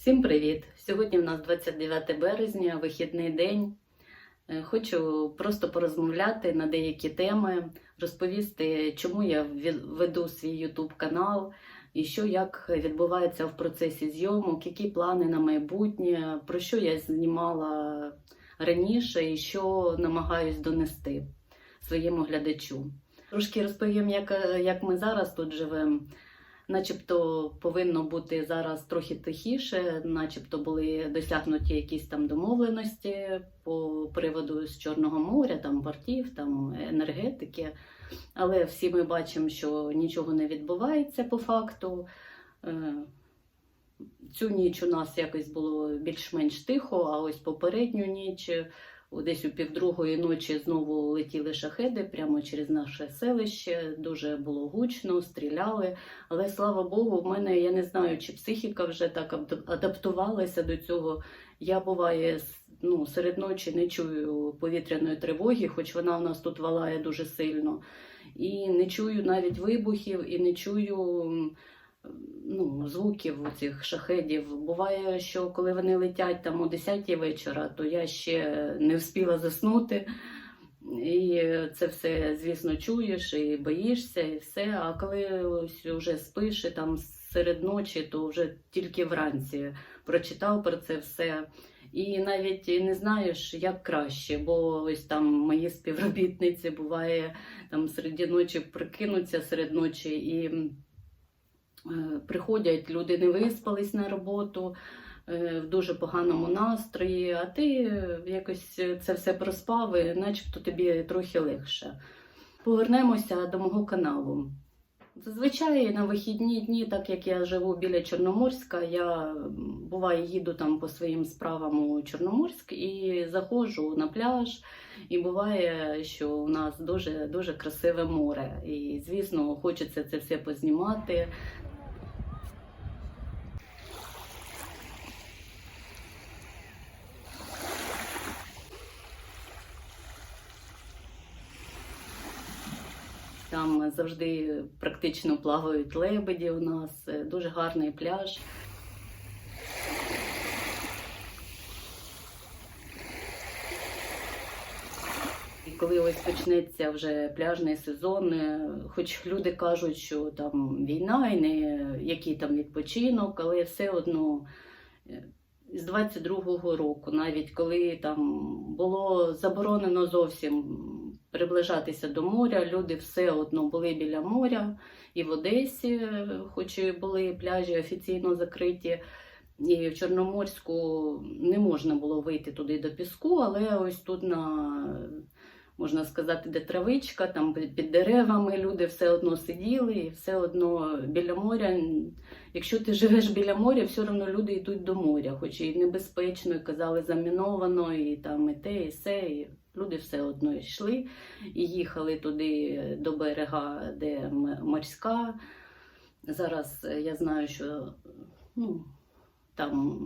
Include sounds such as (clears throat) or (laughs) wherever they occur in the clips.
Всім привіт! Сьогодні у нас 29 березня, вихідний день. Е, Хочу просто порозмовляти на деякі теми, розповісти, чому я веду свій YouTube канал і що як відбувається в процесі зйомок, які плани на майбутнє, про що я знімала раніше і що намагаюсь донести своєму глядачу. Трошки розповім, як, як ми зараз тут живемо. Начебто повинно бути зараз трохи тихіше, начебто були досягнуті якісь там домовленості по приводу з Чорного моря, там портів, там енергетики. Але всі ми бачимо, що нічого не відбувається по факту. Е, Цю ніч у нас якось було більш-менш тихо, а ось попередню ніч, десь у півдругої ночі знову летіли шахеди прямо через наше селище. Дуже було гучно, стріляли. Але слава Богу, в мене я не знаю, чи психіка вже так адаптувалася до цього. Я буває ну, серед ночі не чую повітряної тривоги, хоч вона у нас тут валає дуже сильно. І не чую навіть вибухів, і не чую ну, звуків цих шахедів. Буває, що коли вони летять там о 10 вечора, то я ще не встигла заснути. І це все, звісно, чуєш і боїшся, і все. А коли ось вже спиш і там серед ночі, то вже тільки вранці прочитав про це все. І навіть не знаєш, як краще, бо ось там мої співробітниці буває там серед ночі прикинуться серед ночі і приходять, люди не виспались на роботу е, в дуже поганому настрої, а ти е, якось це все проспав, і начебто тобі трохи легше. Повернемося до мого каналу. Зазвичай на вихідні дні, так як я живу біля Чорноморська, я буває їду там по своїм справам у Чорноморськ і заходжу на пляж. І буває, що у нас дуже дуже красиве море. І звісно, хочеться це все познімати. Там завжди практично плавають лебеді у нас, е, дуже гарний пляж. І коли ось почнеться вже пляжний сезон, е, хоч люди кажуть, що там війна і не який там відпочинок, але все одно е, з 22-го року, навіть коли там було заборонено зовсім приближатися до моря, люди все одно були біля моря і в Одесі, хоч і були пляжі офіційно закриті. І в Чорноморську не можна було вийти туди до піску, але ось тут на можна сказати, де травичка, там під деревами люди все одно сиділи, і все одно біля моря. Якщо ти живеш біля моря, все одно люди йдуть до моря, хоч і небезпечно, і казали заміновано, і там і те, і все. І люди все одно йшли і їхали туди до берега, де морська. Зараз е, я знаю, що ну, там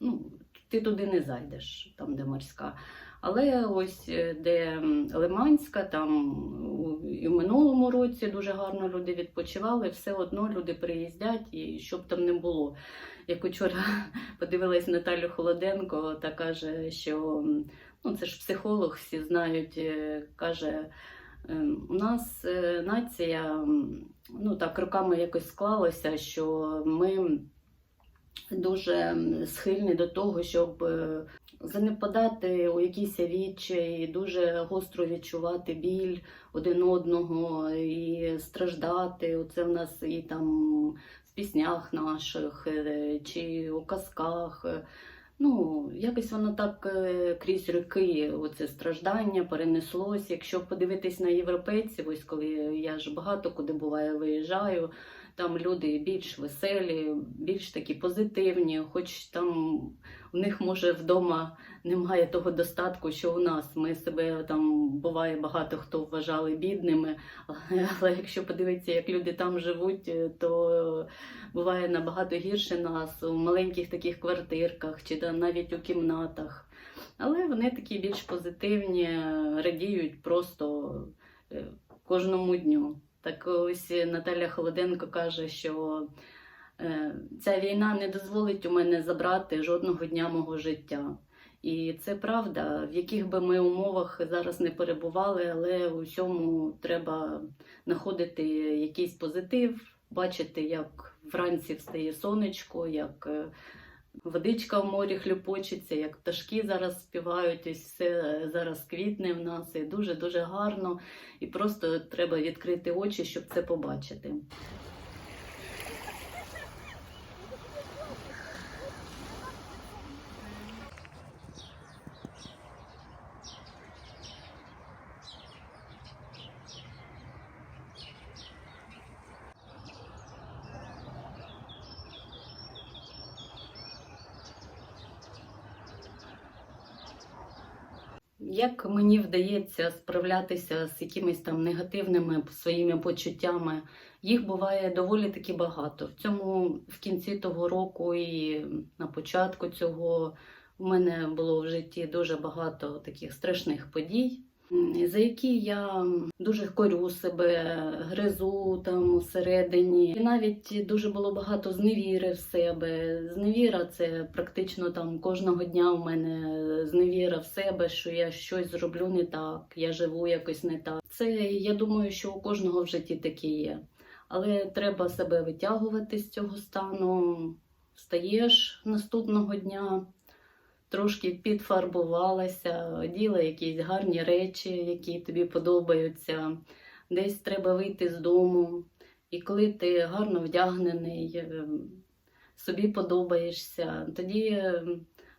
ну, ти туди не зайдеш, там, де морська. Але ось е, де Лиманська, там і в минулому році дуже гарно люди відпочивали, все одно люди приїздять, і щоб там не було. Як учора (laughs) подивилась Наталю Холоденко, та каже, що ну, це ж психолог, всі знають, е, каже. ем, У нас е, нація, ну так роками якось склалося, що ми дуже схильні до того, щоб е, занепадати у якійсь відчай, дуже гостро відчувати біль один одного і страждати. Оце в нас і там в піснях наших, чи у казках. Ну, якось воно так е, крізь роки, оце страждання перенеслось. Якщо подивитись на європейців, ось коли я ж багато куди буваю, виїжджаю, там люди більш веселі, більш такі позитивні, хоч там у них може вдома немає того достатку, що у нас. Ми себе там буває багато хто вважали бідними. (laughs) Але, якщо подивитися, як люди там живуть, то буває набагато гірше нас у маленьких таких квартирках чи навіть у кімнатах. Але вони такі більш позитивні, радіють просто е, кожному дню. Так ось Наталя Холоденко каже, що Е, Ця війна не дозволить у мене забрати жодного дня мого життя. І це правда, в яких би ми умовах зараз не перебували, але у всьому треба знаходити якийсь позитив, бачити, як вранці встає сонечко, як е, водичка в морі хлюпочеться, як пташки зараз співають, ось все зараз квітне в нас і дуже-дуже гарно. І просто треба відкрити очі, щоб це побачити. Мені вдається справлятися з якимись там негативними своїми почуттями, їх буває доволі таки багато. В цьому в кінці того року і на початку цього в мене було в житті дуже багато таких страшних подій, за які я дуже корю себе, гризу там всередині. І навіть дуже було багато зневіри в себе. Зневіра це практично там кожного дня у мене зневіра в себе, що я щось зроблю не так, я живу якось не так. Це я думаю, що у кожного в житті таке є. Але треба себе витягувати з цього стану. Встаєш наступного дня, трошки підфарбувалася, оділа якісь гарні речі, які тобі подобаються. Десь треба вийти з дому. І коли ти гарно вдягнений, е, собі подобаєшся, тоді е,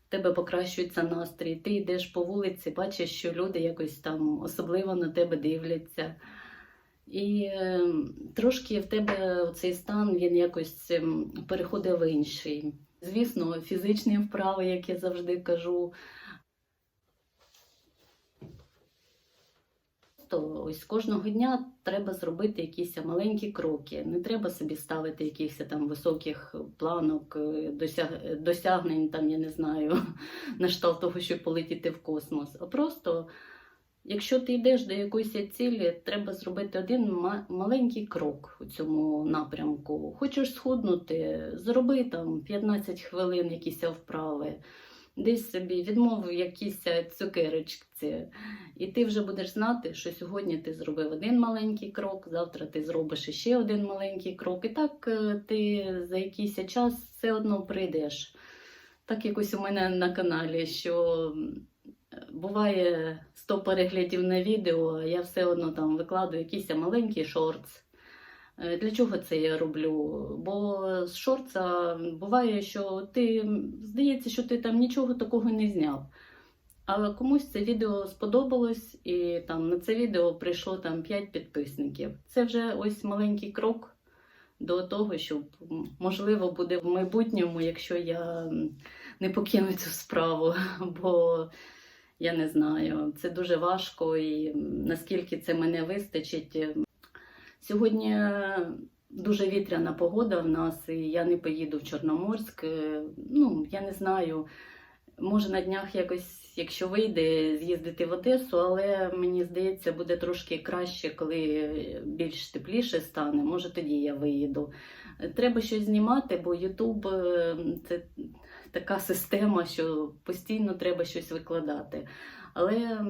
в тебе покращується настрій. Ти йдеш по вулиці, бачиш, що люди якось там особливо на тебе дивляться. І е, трошки в тебе цей стан він якось ем, переходить в інший. Звісно, фізичні вправи, як я завжди кажу. То ось кожного дня треба зробити якісь маленькі кроки. Не треба собі ставити якихось там високих планок, е, досяг... досягнень, там, я не знаю, (laughs) на того, щоб полетіти в космос. А просто Якщо ти йдеш до якоїсь цілі, треба зробити один маленький крок у цьому напрямку. Хочеш схуднути, зроби там 15 хвилин якісь вправи, десь собі відмов якісь цукерочці. І ти вже будеш знати, що сьогодні ти зробив один маленький крок, завтра ти зробиш ще один маленький крок. І так е, ти за якийсь час все одно прийдеш. Так якось у мене на каналі, що буває 100 переглядів на відео, а я все одно там викладу якийсь маленький шортс. Е, Для чого це я роблю? Бо з шортса буває, що ти здається, що ти там нічого такого не зняв. А комусь це відео сподобалось, і там на це відео прийшло там 5 підписників. Це вже ось маленький крок до того, щоб можливо буде в майбутньому, якщо я не покину цю справу. (laughs) Бо я не знаю, це дуже важко і наскільки це мене вистачить. Сьогодні дуже вітряна погода в нас, і я не поїду в Чорноморськ. Ну, я не знаю. Може на днях якось, якщо вийде, з'їздити в Одесу, але мені здається, буде трошки краще, коли більш тепліше стане. Може тоді я виїду. Треба щось знімати, бо Ютуб е, це така система, що постійно треба щось викладати. Але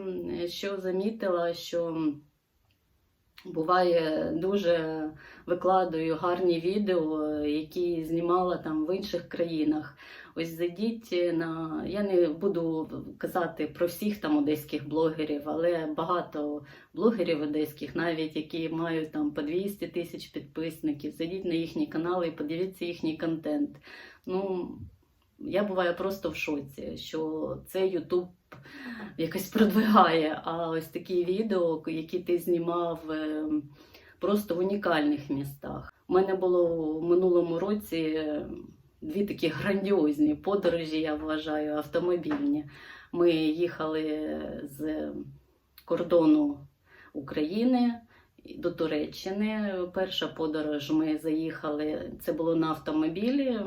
що замітила, що буває дуже викладаю гарні відео, які знімала там в інших країнах. Ось зайдіть на. Я не буду казати про всіх там одеських блогерів, але багато блогерів одеських, навіть які мають там по 200 тисяч підписників. Зайдіть на їхні канали і подивіться їхній контент. Ну, я буваю просто в шоці, що це Ютуб якось продвигає. А ось такі відео, які ти знімав е, просто в унікальних містах. У мене було в минулому році е, дві такі грандіозні подорожі, я вважаю, автомобільні. Ми їхали з кордону України до Туреччини. Перша подорож ми заїхали. Це було на автомобілі.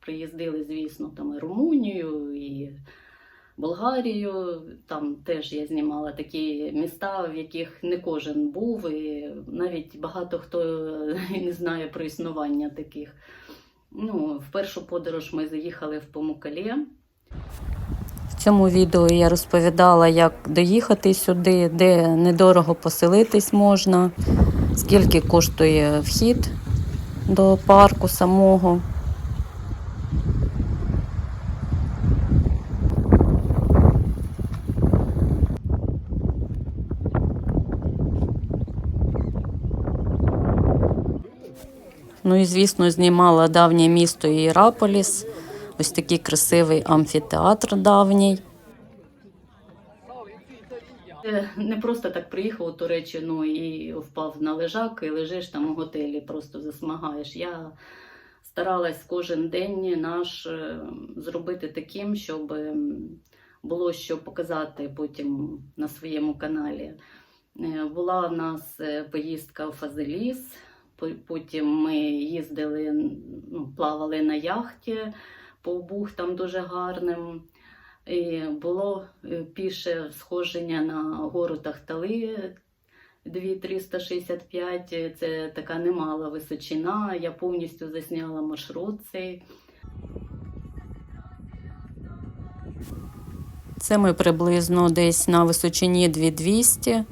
Приїздили, звісно, там і Румунію, і Болгарію. Там теж я знімала такі міста, в яких не кожен був, і навіть багато хто (laughs) не знає про існування таких. Ну, в першу подорож ми заїхали в Помукале. Цьому відео я розповідала, як доїхати сюди, де недорого поселитись можна, скільки коштує вхід до парку самого. Ну і звісно, знімала давнє місто Іераполіс. Ось такий красивий амфітеатр давній. Е, Не просто так приїхав у Туреччину і впав на лежак, і лежиш там у готелі, просто засмагаєш. Я старалась кожен день наш е, зробити таким, щоб було що показати потім на своєму каналі. Е, Була в нас поїздка в Фазеліс, потім ми їздили, ну, плавали на яхті по бухтам дуже гарним. І було е, піше сходження на гору Тахтали 2365. Це така немала височина. Я повністю засняла маршрут цей. Це ми приблизно десь на височині 2200,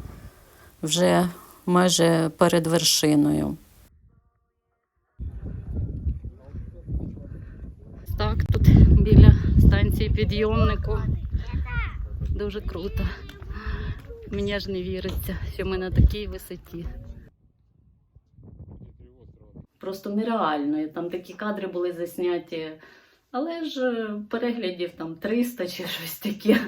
вже майже перед вершиною. Так, тут біля станції підйомнику. Дуже круто. Мені ж не віриться, що ми на такій висоті. Просто нереально. Там такі кадри були засняті. Але ж е, переглядів там 300 чи щось таке,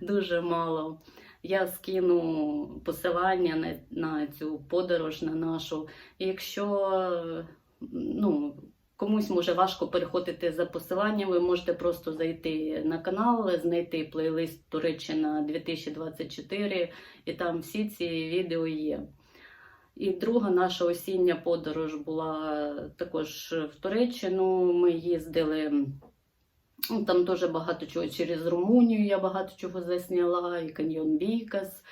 дуже мало. Я скину посилання на, на цю подорож на нашу. І якщо е, ну, комусь може важко переходити за посиланням, ви можете просто зайти на канал, знайти плейлист Туреччина 2024, і там всі ці відео є. І друга наша осіння подорож була також в Туреччину. Ми їздили. ну, Там дуже багато чого через Румунію я багато чого засняла, і каньйон Бійкас,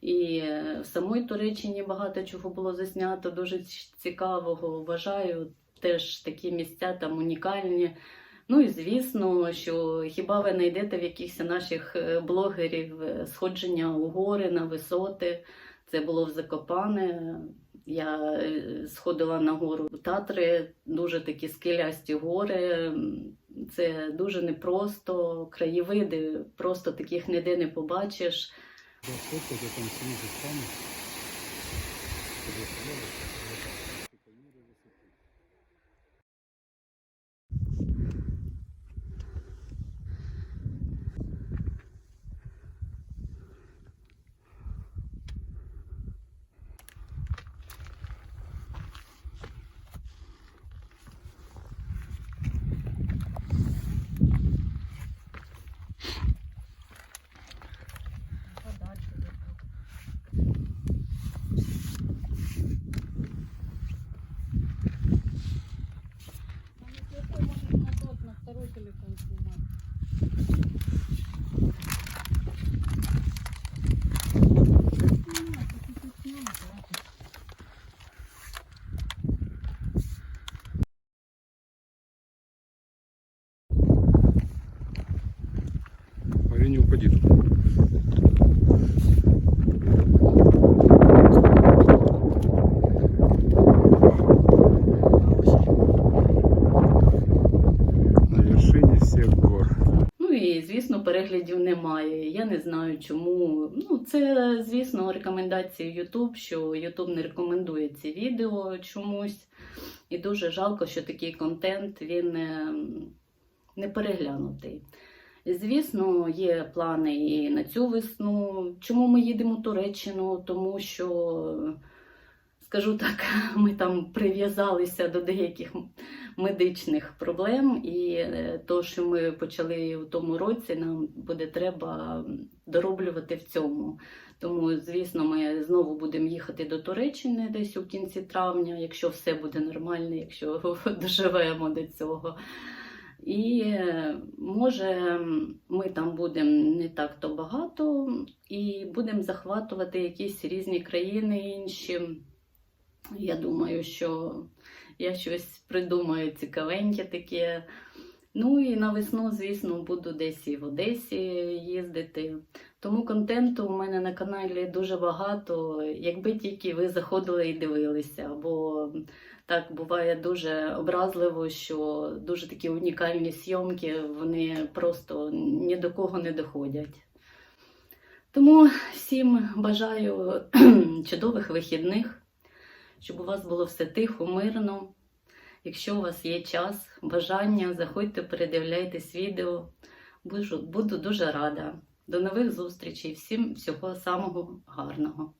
і е, в самій Туреччині багато чого було заснято, дуже цікавого. Вважаю, теж такі місця там унікальні. Ну і звісно, що хіба ви знайдете в якихось наших е, блогерів е, сходження у гори на висоти. Це було в Закопане. Я е, сходила на гору Татри, дуже такі скелясті гори. Це дуже непросто. Краєвиди просто таких ніде не побачиш. Там снизу там? Марин, не упади тут. На вершине всех гор. Ну і звісно, переглядів немає. Я не знаю чому. Ну, це, звісно, рекомендації YouTube, що YouTube не рекомендує ці відео чомусь. І дуже жалко, що такий контент він е, не переглянутий. Звісно, є плани і на цю весну. Чому ми їдемо в Туреччину? Тому що, скажу так, (laughs) ми там прив'язалися до деяких медичних проблем, і е, то, що ми почали у тому році, нам буде треба дороблювати в цьому. Тому, звісно, ми знову будемо їхати до Туреччини десь у кінці травня, якщо все буде нормально, якщо (laughs) доживемо до цього. І е, може ми там будемо не так то багато, і будемо захватувати якісь різні країни інші. Я думаю, що я щось придумаю цікавеньке таке. Ну і на весну, звісно, буду десь і в Одесі їздити. Тому контенту у мене на каналі дуже багато. Якби тільки ви заходили і дивилися, бо так буває дуже образливо, що дуже такі унікальні зйомки, вони просто ні до кого не доходять. Тому всім бажаю (clears throat) чудових вихідних, щоб у вас було все тихо, мирно. Якщо у вас є час, бажання, заходьте, передивляйтесь відео. Буду, дуже рада. До нових зустрічей. Всім всього самого гарного.